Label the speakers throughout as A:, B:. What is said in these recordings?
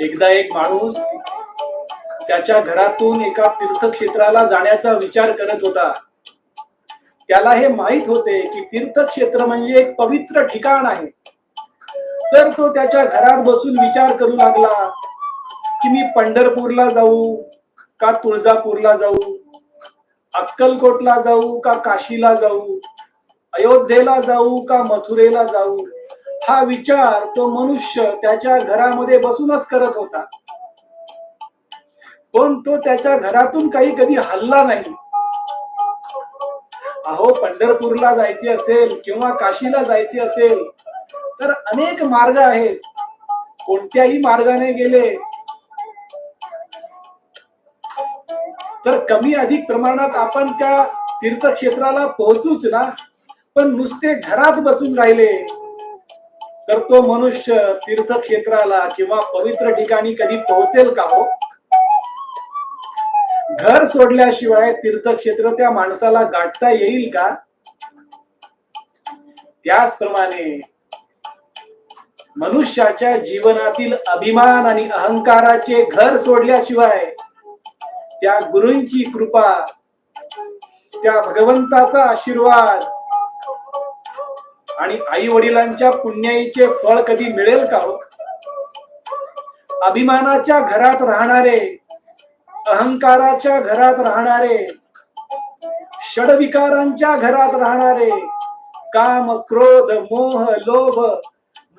A: एकदा एक माणूस त्याच्या घरातून एका तीर्थक्षेत्राला जाण्याचा विचार करत होता. त्याला हे माहीत होते की तीर्थक्षेत्र म्हणजे एक पवित्र ठिकाण आहे. तर तो त्याच्या घरात बसून विचार करू लागला की मी पंढरपूरला जाऊ का तुळजापूरला जाऊ? अक्कलकोटला जाऊ का काशीला जाऊ? अयोध्येला जाऊ का मथुरेला जाऊ? हा विचार तो मनुष्य त्याच्या घरामध्ये बसूनच करत होता. पण तो त्याच्या घरातून काही कधी हल्ला नाही. अहो पंढरपूरला जायचे असेल किंवा काशीला जायचे असेल तर अनेक मार्ग आहेत. कोणत्याही मार्गाने गेले तर कमी अधिक प्रमाणात आपण त्या तीर्थक्षेत्राला पोहोचूच ना. पण नुसते घरात बसून राहिले. तर तो मनुष्य तीर्थक्षेत्राला किंवा पवित्र ठिकाणी कधी पोहोचेल का हो? घर सोडल्याशिवाय तीर्थक्षेत्र त्या माणसाला गाठता येईल का? त्याचप्रमाणे मनुष्याच्या जीवनातील अभिमान आणि अहंकाराचे घर सोडल्याशिवाय त्या गुरूंची कृपा त्या भगवंताचा आशीर्वाद आणि आई वडिलांच्या पुण्याईचे फळ कधी मिळेल का हो? अभिमानाच्या घरात राहणारे अहंकाराच्या घरात राहणारे षडविकारांच्या घरात राहणारे काम क्रोध मोह लोभ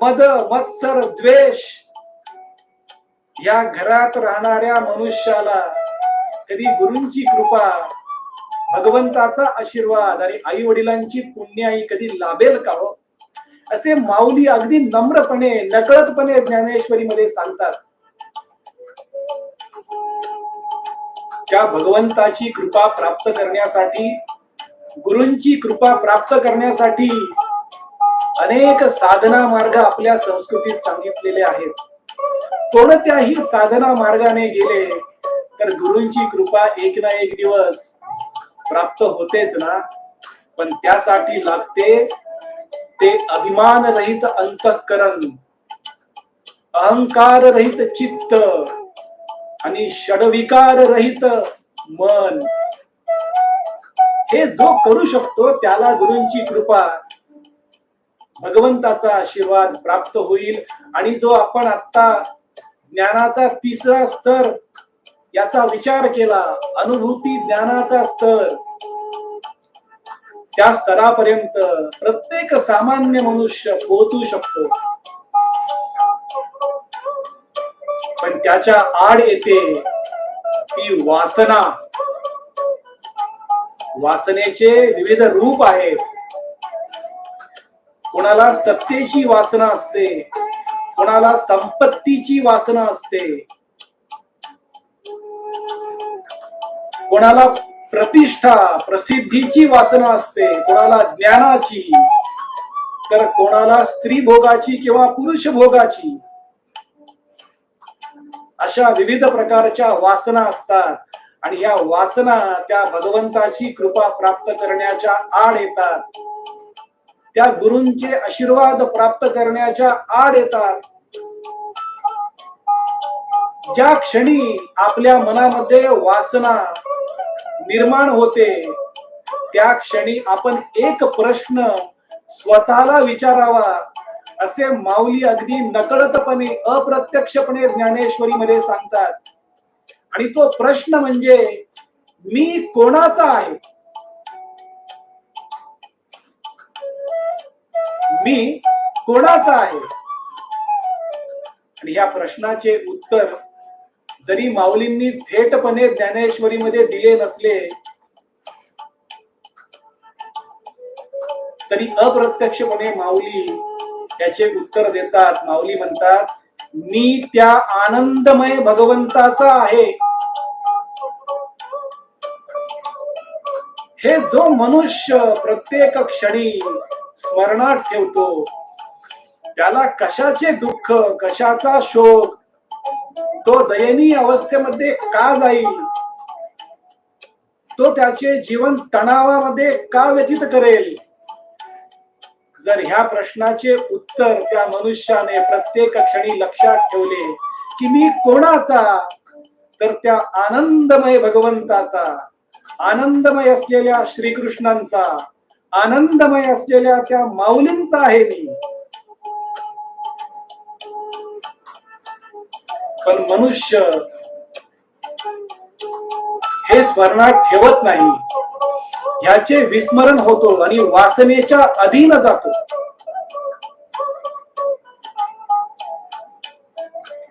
A: मद मत्सर द्वेष या घरात राहणाऱ्या मनुष्याला कधी गुरूंची कृपा भगवंताचा आशीर्वाद आणि आई वडिलांची पुण्याई कधी लाभेल का हो? असे माऊली अगदी नम्रपणे नकळतपणे ज्ञानेश्वरीमध्ये सांगतात. त्या भगवंताची कृपा प्राप्त करण्यासाठी गुरूंची कृपा प्राप्त करण्यासाठी अनेक साधना मार्ग आपल्या संस्कृतीत सांगितलेले आहेत. कोणत्याही साधना मार्गाने गेले तर गुरूंची कृपा एक ना एक दिवस प्राप्त होतेच ना पण त्यासाठी लागते ते अभिमान रहित अंतःकरण अहंकार रहित चित्त आणि षडविकार रहित मन. हे जो करू शकतो त्याला गुरूंची कृपा भगवंताचा आशीर्वाद प्राप्त होईल. आणि जो आपण आता ज्ञानाचा तिसरा स्तर याचा विचार केला. अनुभूती ज्ञानाचा स्तर त्या स्तरापर्यंत प्रत्येक सामान्य मनुष्य पोहोचू शकतो. पण त्याच्या आड येते ती वासना. वासनेचे विविध रूप आहेत. कोणाला सत्तेची वासना असते कोणाला संपत्तीची वासना असते. कोणाला प्रतिष्ठा प्रसिद्धीची वासना असते कोणाला ज्ञानाची तर कोणाला स्त्री भोगाची किंवा पुरुष भोगाची. अशा विविध प्रकारच्या वासना असतात आणि या वासना त्या भगवंताची कृपा प्राप्त करण्याच्या आड येतात. त्या गुरूंचे आशीर्वाद प्राप्त करण्याच्या आड येतात. ज्या क्षणी आपल्या मनामध्ये वासना निर्माण होते. त्या क्षणी आपण एक प्रश्न स्वतःला विचारावा. असे माऊली अगदी नकळतपणे अप्रत्यक्षपणे ज्ञानेश्वरी मध्ये सांगतात. आणि तो प्रश्न म्हणजे मी कोणाचा आहे? मी कोणाचा आहे? आणि या प्रश्नाचे उत्तर जरी माऊलींनी थेटपणे ज्ञानेश्वरीमध्ये दिले नसले तरी अप्रत्यक्षपणे माऊली याचे उत्तर देतात. माऊली म्हणतात मी त्या आनंदमय भगवंताचा आहे. हे जो मनुष्य प्रत्येक क्षणी स्मरणात ठेवतो त्याला कशाचे दुःख कशाचा शोक तो दयनीय अवस्थेमध्ये का जाईल तो त्याचे जीवन तणावामध्ये का व्यतीत करेल? जर ह्या प्रश्नाचे उत्तर त्या मनुष्याने प्रत्येक क्षणी लक्षात ठेवले की मी कोणाचा तर त्या आनंदमय भगवंताचा आनंदमय असलेल्या श्रीकृष्णांचा आनंदमय असलेल्या त्या माऊलींचा आहे मी. पण मनुष्य हे स्मरणात ठेवत नाही. ह्याचे विस्मरण होतो आणि वासनेच्या अधीन जातो.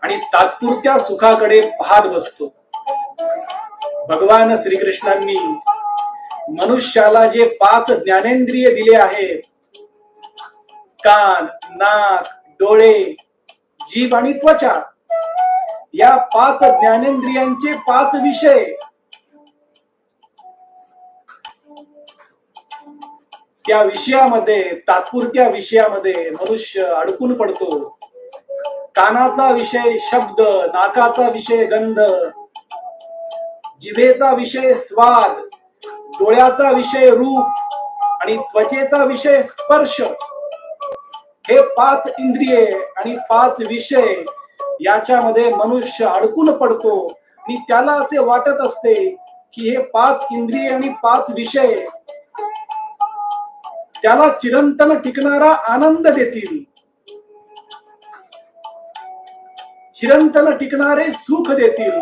A: आणि तात्पुरत्या सुखाकडे पाहत बसतो. भगवान श्रीकृष्णांनी मनुष्याला जे पाच ज्ञानेंद्रिय दिले आहेत कान नाक डोळे जीभ आणि त्वचा या पाच ज्ञानेंद्रियांचे पाच विषय. त्या विषयामध्ये तात्पुरत्या विषयामध्ये मनुष्य अडकून पडतो. कानाचा विषय शब्द नाकाचा विषय गंध जिभेचा विषय स्वाद डोळ्याचा विषय रूप आणि त्वचेचा विषय स्पर्श. हे पाच इंद्रिये आणि पाच विषय याच्यामध्ये मनुष्य अडकून पडतो. आणि त्याला असे वाटत असते की हे पाच इंद्रिय आणि पाच विषय त्याला चिरंतन टिकणारा आनंद देतील. चिरंतन टिकणारे सुख देतील.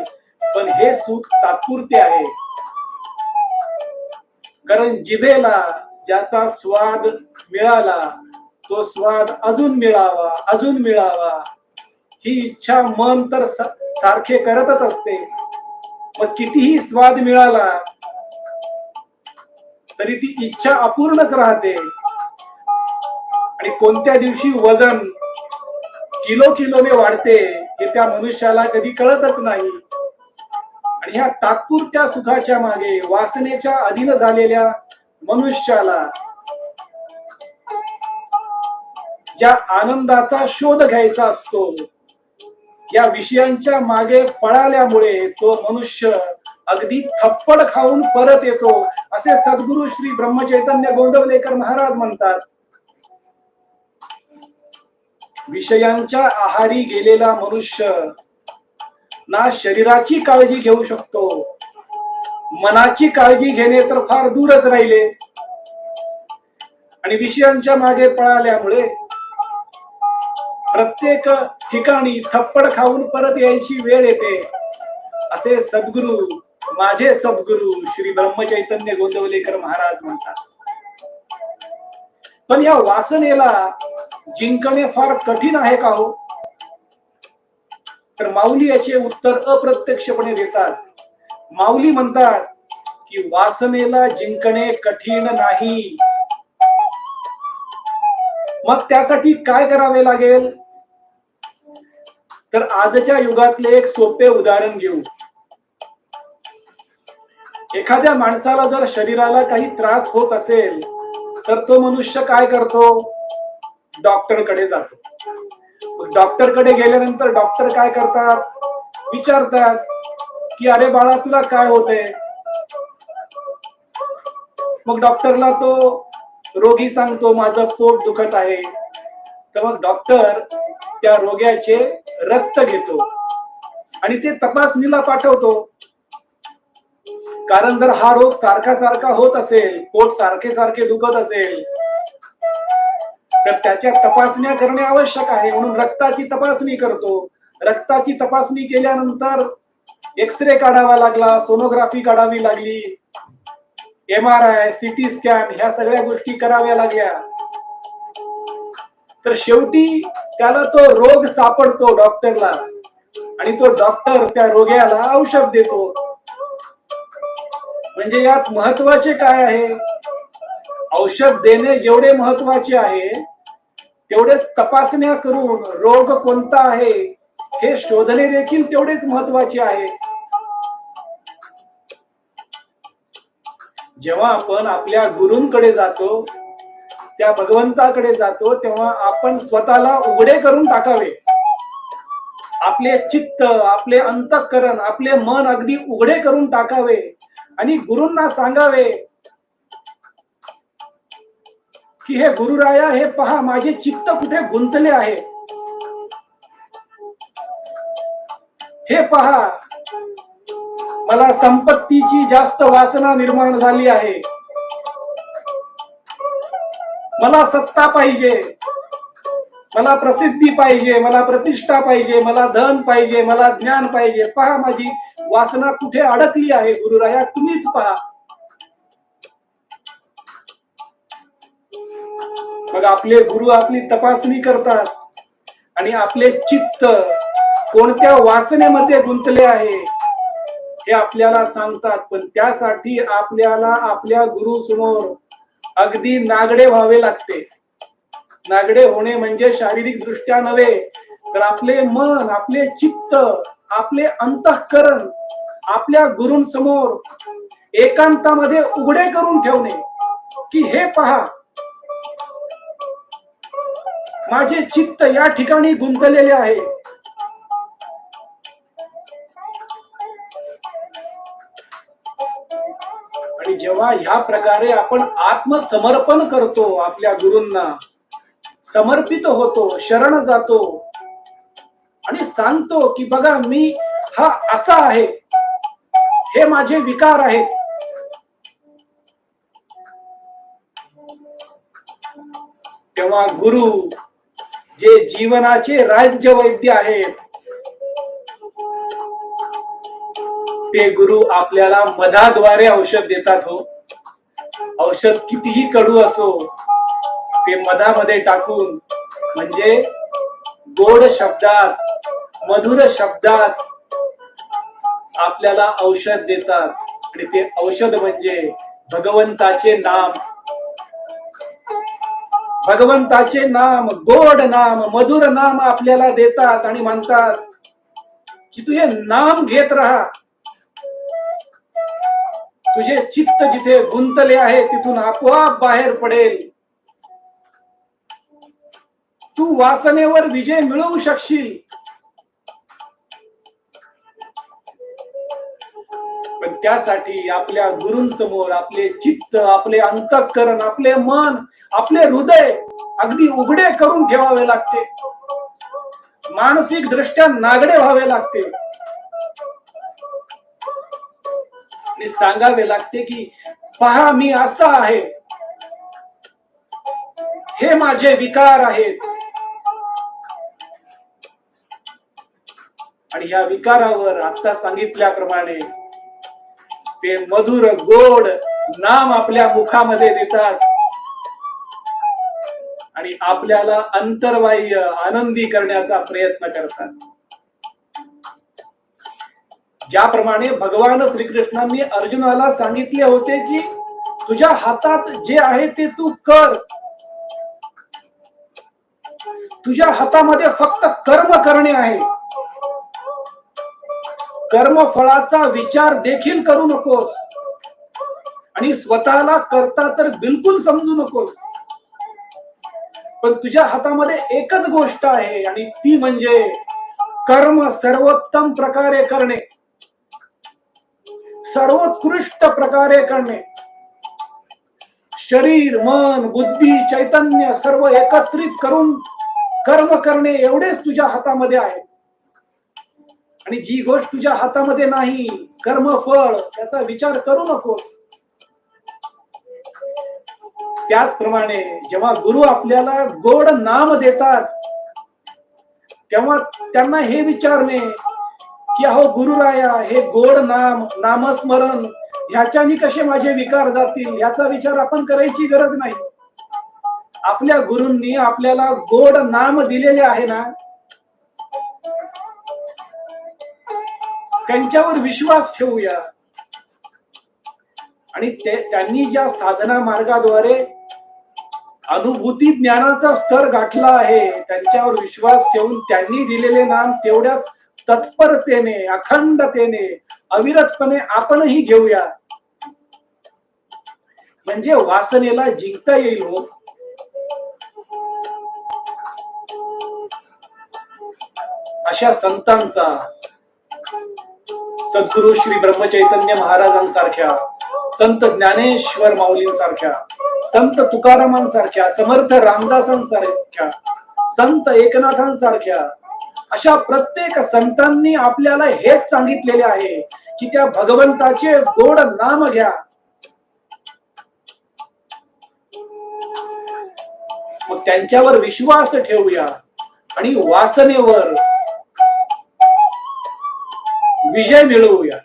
A: पण हे सुख तात्पुरते आहे. कारण जिभेला ज्याचा स्वाद मिळाला तो स्वाद अजून मिळावा अजून मिळावा. ही इच्छा मन तर सारखे करतच असते. मग कितीही स्वाद मिळाला तरी ती इच्छा अपूर्णच राहते. आणि कोणत्या दिवशी वजन किलो किलोने वाढते हे त्या मनुष्याला कधी कळतच नाही. आणि ह्या तात्पुरत्या सुखाच्या मागे वासनेच्या अधीन झालेल्या मनुष्याला ज्या आनंदाचा शोध घ्यायचा असतो या विषयांच्या मागे पळाल्यामुळे तो मनुष्य अगदी थप्पड खाऊन परत येतो असे सद्गुरु श्री ब्रह्मचैतन्य गोंदवलेकर महाराज म्हणतात. विषयांच्या आहारी गेलेला मनुष्य ना शरीराची काळजी घेऊ शकतो मनाची काळजी घेणे तर फार दूरच राहिले. आणि विषयांच्या मागे पळाल्यामुळे प्रत्येक ठिकाणी थप्पड खाऊन परत यायची वेळ येते. असे सद्गुरु माझे सद्गुरु श्री ब्रह्मचैतन्य गोंदवलेकर महाराज म्हणतात. पण या वासनेला जिंकणे फार कठीण आहे का हो? तर माऊली याचे उत्तर अप्रत्यक्षपणे देतात. माऊली म्हणतात की वासनेला जिंकणे कठीण नाही. मग त्यासाठी काय करावे लागेल? तर आजच्या युगातले एक सोपे उदाहरण घेऊ. एखाद्या माणसाला जर शरीराला काही त्रास होत असेल तर तो मनुष्य काय करतो? डॉक्टरकडे जातो. डॉक्टरकडे गेल्यानंतर डॉक्टर काय करतात? विचारतात की अरे बाळा तुला काय होते मग डॉक्टरला तो रोगी सांगतो माझं पोट दुखत आहे. तर मग डॉक्टर त्या रोग्याचे रक्त घेतो. आणि ते तपासणीला पाठवतो. कारण जर हा रोग सारखा सारखा होत असेल पोट सारखे सारखे दुखत असेल तर त्याच्या तपासण्या करणे आवश्यक आहे. म्हणून रक्ताची तपासणी करतो. रक्ताची तपासणी केल्यानंतर एक्सरे काढावा लागला सोनोग्राफी काढावी लागली M R I CT scan ह्या सगळ्या गोष्टी कराव्या लागल्या. तर शेवटी त्याला तो रोग सापडतो डॉक्टरला. आणि तो डॉक्टर त्या रोग्याला औषध देतो. म्हणजे यात महत्त्वाचे काय आहे? औषध देणे जेवढे महत्त्वाचे आहे तेवढेच तपासण्या करून रोग कोणता आहे हे शोधणे देखील तेवढेच महत्त्वाचे आहे. जेव्हा आपण आपल्या गुरूंकडे जातो त्या भगवंताकडे जातो तेव्हा आपण स्वतःला उघडे करून टाकावे. आपले चित्त आपले अंतःकरण आपले मन अगदी उघडे करून टाकावे आणि गुरूंना सांगावे की हे गुरुराया हे पहा माझे चित्त कुठे गुंतले आहे? हे पहा मला संपत्तीची जास्त वासना निर्माण झाली आहे. मला सत्ता पाहिजे. मला प्रसिद्धी पाहिजे मला प्रतिष्ठा पाहिजे मला धन पाहिजे मला ज्ञान पाहिजे. पहा माझी वासना कुठे अडकली आहे गुरुराया तुम्हीच पहा. मग आपले गुरु आपली तपासणी करतात आणि आपले चित्त कोणत्या वासनेमध्ये गुंतले आहे हे आपल्याला सांगतात. पण त्यासाठी आपल्याला आपल्या गुरु समोर अगदी नागडे व्हावे लागते. नागडे होणे म्हणजे शारीरिक दृष्ट्या नव्हे तर आपले मन आपले चित्त आपले अंतःकरण आपल्या गुरूंसमोर एकांतामध्ये उघडे करून ठेवणे. की हे पहा माझे चित्त या ठिकाणी गुंतलेले आहे. आणि जेव्हा ह्या प्रकारे आपण आत्मसमर्पण करतो आपल्या गुरूंना समर्पित होतो शरण जातो आणि सांगतो की बघा मी हा असा आहे हे माझे विकार आहेत. तेव्हा गुरु जे जीवनाचे राज्य वैद्य आहेत ते गुरु आपल्याला मधाद्वारे औषध देतात हो. औषध कितीही कडू असो ते मधामध्ये टाकून म्हणजे गोड शब्दात मधुर शब्दात आपल्याला औषध देतात. आणि ते औषध म्हणजे भगवंताचे नाम. भगवंताचे नाम गोड नाम मधुर नाम आपल्याला देतात आणि म्हणतात की तू हे नाम घेत राहा. तुझे चित्त जिथे गुंतले आहे तिथून आपोआप बाहेर पडेल. तू वासनेवर विजय मिळवू शकशील. पण त्यासाठी आपल्या गुरूंसमोर आपले चित्त आपले अंतःकरण आपले मन आपले हृदय अगदी उघडे करून ठेवावे लागते. मानसिक दृष्ट्या नागडे व्हावे लागते. आणि सांगावे लागते की पहा मी असा आहे. हे माझे विकार आहेत. आणि या विकारावर आता सांगितल्याप्रमाणे ते मधुर गोड नाम आपल्या मुखामध्ये देतात. आणि आपल्याला अंतर्बाह्य आनंदी करण्याचा प्रयत्न करतात. ज्याप्रमाणे भगवान श्रीकृष्णांनी अर्जुनाला सांगितले होते की तुझ्या हातात जे आहे ते तू कर. तुझ्या हातामध्ये फक्त कर्म करणे आहे. कर्मफळाचा विचार देखील करू नकोस. आणि स्वतःला करता तर बिलकुल समजू नकोस. पण तुझ्या हातामध्ये एकच गोष्ट आहे आणि ती म्हणजे कर्म सर्वोत्तम प्रकारे करणे. सर्वोत्कृष्ट प्रकारे करणे. शरीर मन बुद्धी चैतन्य सर्व एकत्रित करून कर्म करणे एवढेच तुझ्या हातामध्ये आहे. आणि जी गोष्ट तुझ्या हातामध्ये नाही कर्मफळ त्याचा विचार करू नकोस. त्याचप्रमाणे जेव्हा गुरु आपल्याला गोड नाम देतात तेव्हा त्यांना हे विचारणे की अहो गुरुराया हे गोड नाम नामस्मरण ह्याच्यानी कसे माझे विकार जातील? याचा विचार आपण करायची गरज नाही. आपल्या गुरूंनी आपल्याला गोड नाम दिलेले आहे ना त्यांच्यावर विश्वास ठेवूया. आणि ते त्यांनी ज्या साधना मार्गाद्वारे अनुभूती ज्ञानाचा स्तर गाठला आहे त्यांच्यावर विश्वास ठेवून त्यांनी दिलेले नाम तेवढ्याच तत्परतेने अखंडतेने अविरतपणे आपणही घेऊया. म्हणजे वासनेला जिंकता येईल हो. अशा संतांचा सद्गुरु श्री ब्रह्मचैतन्य महाराजांसारख्या संत ज्ञानेश्वर माऊलींसारख्या संत तुकारामांसारख्या समर्थ रामदासांसारख्या संत एकनाथांसारख्या अशा प्रत्येक संतांनी आपल्याला हेच सांगितलेले आहे की त्या भगवंताचे गोड नाम घ्या. मग त्यांच्यावर विश्वास ठेवूया आणि वासनेवर विजय मिळवूया.